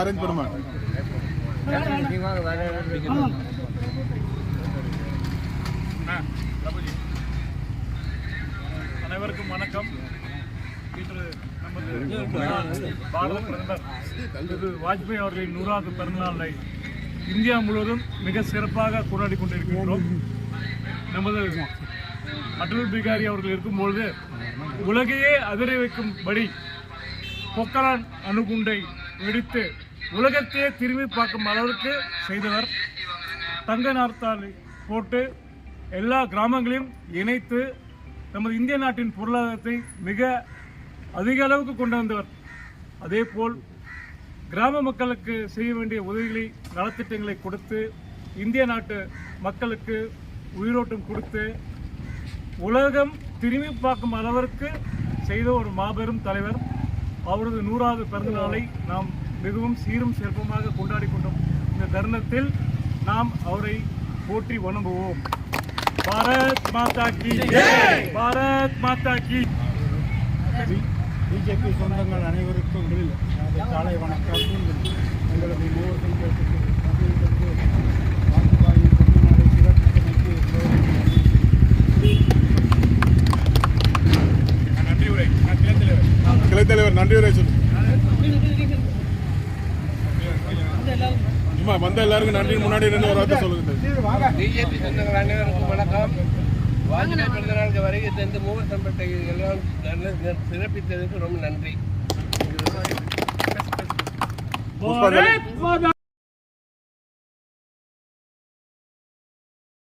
Orange Perumal அனைவருக்கும் வணக்கம். இன்று நமது பாரத பிரதமர் திரு வாஜ்பாய் அவர்களின் நூறாவது பிறந்தநாளை இந்தியா முழுவதும் மிக சிறப்பாக கொண்டாடி கொண்டிருக்கின்றோம். நமது அடல் பிகாரி அவர்கள் இருக்கும்பொழுது உலகையே அதிர வைக்கும்படி பொக்கலான் அணுகுண்டை வெடித்து உலகத்தையே திரும்பி பார்க்கும் அளவிற்கு செய்தவர். தங்க நாற்காலி போட்டு எல்லா கிராமங்களையும் இணைத்து நமது இந்திய நாட்டின் பொருளாதாரத்தை மிக அதிக அளவுக்கு கொண்டு வந்தவர். அதேபோல் கிராம மக்களுக்கு செய்ய வேண்டிய உதவிகளை நலத்திட்டங்களை கொடுத்து இந்திய நாட்டு மக்களுக்கு உயிரோட்டம் கொடுத்து உலகம் திரும்பி பார்க்கும் அளவிற்கு செய்த ஒரு மாபெரும் தலைவர். அவரது நூறாவது பிறந்த நாளை நாம் மிகவும் சீரும் சிறப்புமாக கொண்டாடி கொண்டோம் இந்த தருணத்தில் நாம் அவரை போற்றி வணங்குவோம். பாரத் மாதா கி ஜெய்! பாரத் மாதா கி பிஜேபி சொந்தங்கள் அனைவருக்கும் காலை வணக்கம். எங்களது நன்றி உரை நான் கிளைத் தலைவர் கிளை தலைவர் நன்றி உரை சொல்லு. சும்மா வந்த எல்லாருக்கும் நன்றி. முன்னாடி இருந்து ஒரு வார்த்தை சொல்லுங்க. பிஜேபி சொந்தங்கள் அனைவருக்கும் வணக்கம். வாஜ்பாய் பிறந்த நாளுக்கு வருகை தந்து மூவர் சம்பத்தை எல்லாம் சிறப்பித்ததுக்கு ரொம்ப நன்றி.